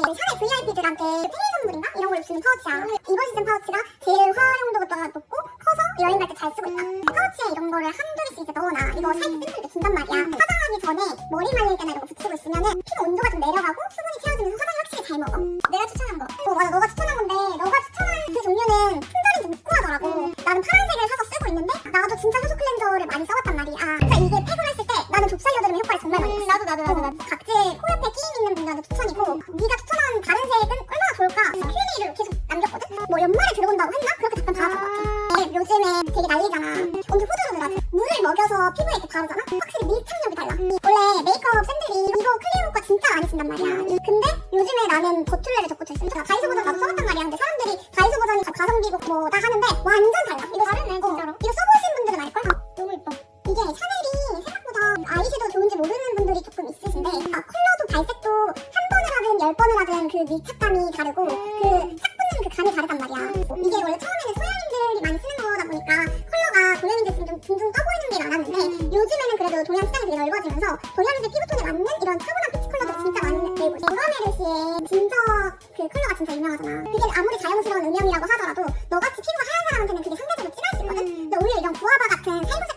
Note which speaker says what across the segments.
Speaker 1: 샤넬 VIP들한테 생일 선물인가? 이런 걸 주는 파우치야. 이번 시즌 파우치가 제일 활용도가 높고 커서 여행 갈 때 잘 쓰고 있다. 파우치에 이런 거를 한두 개씩 이제 넣어놔. 이거 사이즈 샘플 때 준단 말이야. 화장하기 전에 머리 말릴 때나 이런 거 붙이고 있으면 은 피부 온도가 좀 내려가고 수분이 채워지면서 화장이 확실히 잘 먹어. 내가 추천한 거. 어 맞아 너가 추천한 건데 너가 추천한 그 종류는 품절이 좀 있고 하더라고. 나는 파란색을 사서 쓰고 있는데 나도 진짜 효소 클렌저를 많이 써왔단 말이야. 진짜 이게 팩으로 했을 때 나는 좁쌀 여드름에 효과를 정말 많이 봤어. 나도 나도 나도 나도. 있는 분들한테 추천이고 네가 추천한 다른 색은 얼마나 좋을까? Q&A를 계속 남겼거든? 뭐 연말에 들어온다고 했나? 그렇게 잠깐 봐봤던 것 같아 근데 요즘에 되게 난리잖아. 엄청 후두루두하지. 물을 먹여서 피부에 이렇게 바르잖아? 확실히 밀착력이 달라. 원래 메이크업 쌤들이 이거 클리오 효과 진짜 많이 쓴단 말이야. 근데 요즘에 나는 버툴레를 적고 있으니까 다이소 버전 나도 써봤단 말이야. 근데 사람들이 다이소 버전이 가성비고 뭐다 하는데 완전 달라. 이거 다르네 진짜로? 이거 써보신 분들은 알걸? 너무 예뻐. 이게 샤넬이 생각보다 아이섀도우 좋은지 모르는 분들이 조금 있으신데 아, 그 밀착감이 다르고 그싹 붙는 그 감이 다르단 말이야. 이게 원래 처음에는 소양인들이 많이 쓰는 거다 보니까 컬러가 동양인들 좀 둥둥 떠 보이는 게 많았는데 요즘에는 그래도 동양 시장이 되게 넓어지면서 동양인들 피부톤에 맞는 이런 차분한 피치 컬러들이 진짜 많이 내고 있어 오가메르시의 진저 그 컬러가 진짜 유명하잖아. 그게 아무리 자연스러운 음영이라고 하더라도 너같이 피부가 하얀 사람한테는 그게 상대적으로 진할 수 있거든? 근데 오히려 이런 구아바 같은 살구색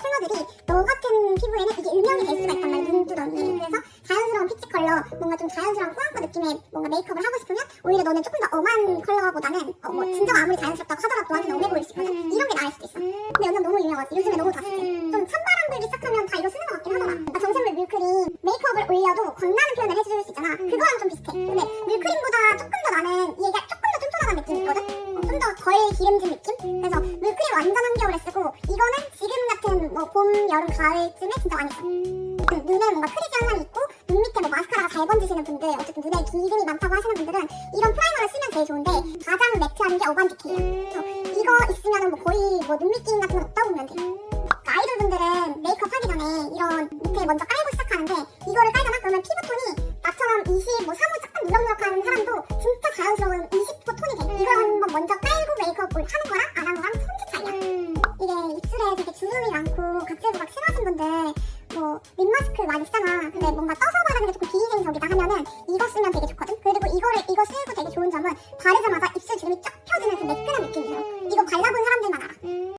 Speaker 1: 자연스러운 꾸안꾸 느낌의 뭔가 메이크업을 하고 싶으면 오히려 너는 조금 더 엄한 컬러보다는 어, 뭐 진저가 아무리 자연스럽다고 하더라도 너한테는 엄해 보일 수 있거든 이런 게 나을 수도 있어. 근데 연장 너무 유명하지. 요즘에 너무 다 쓰지 좀 찬바람 불기 시작하면 다 이거 쓰는 것 같긴 하더라. 나 정샘물 물크림 메이크업을 올려도 광나는 표현을 해줄 수 있잖아. 그거랑 좀 비슷해. 근데 물크림보다 조금 더 나는 얘가 조금 더 쫀쫀하다는 느낌이 있거든? 어, 좀더 덜 기름진 느낌? 그래서 물크림 완전 한겨울에 쓰고 이거는 지금 같은 뭐 봄, 여름, 가을쯤에 진짜 많이 써그 눈에 뭔가 크리지 현상이 있고 번지시는 분들 어쨌든 눈에 기름이 많다고 하시는 분들은 이런 프라이머를 쓰면 제일 좋은데 가장 매트한 게 어반디키예요 그래서 이거 있으면 뭐 거의 뭐 눈밑기임 같은 건 없다고 보면 돼 아이돌 분들은 메이크업 하기 전에 이런 밑에 먼저 깔고 시작하는데 이거를 깔잖아 그러면 피부톤이 나처럼 20, 뭐 3호 약간 누럭누럭한 사람도 진짜 자연스러운 20호 톤이 돼. 이걸 한번 먼저 깔고 메이크업을 하는 거랑 안 하는 거랑 천지 차이야. 이게 입술에 되게 주름이 많고 각질 부각 심하신 분들 뭐 립마스크 많이 쓰잖아. 근데 뭔가 떠서 바르는 게 조금 비위생 적이다 하면은 이거 쓰면 되게 좋거든. 그리고 이거를 이거 쓰고 되게 좋은 점은 바르자마자 입술 주름이 쫙 펴지는 그 매끈한 느낌이 들어 이거 발라본 사람들은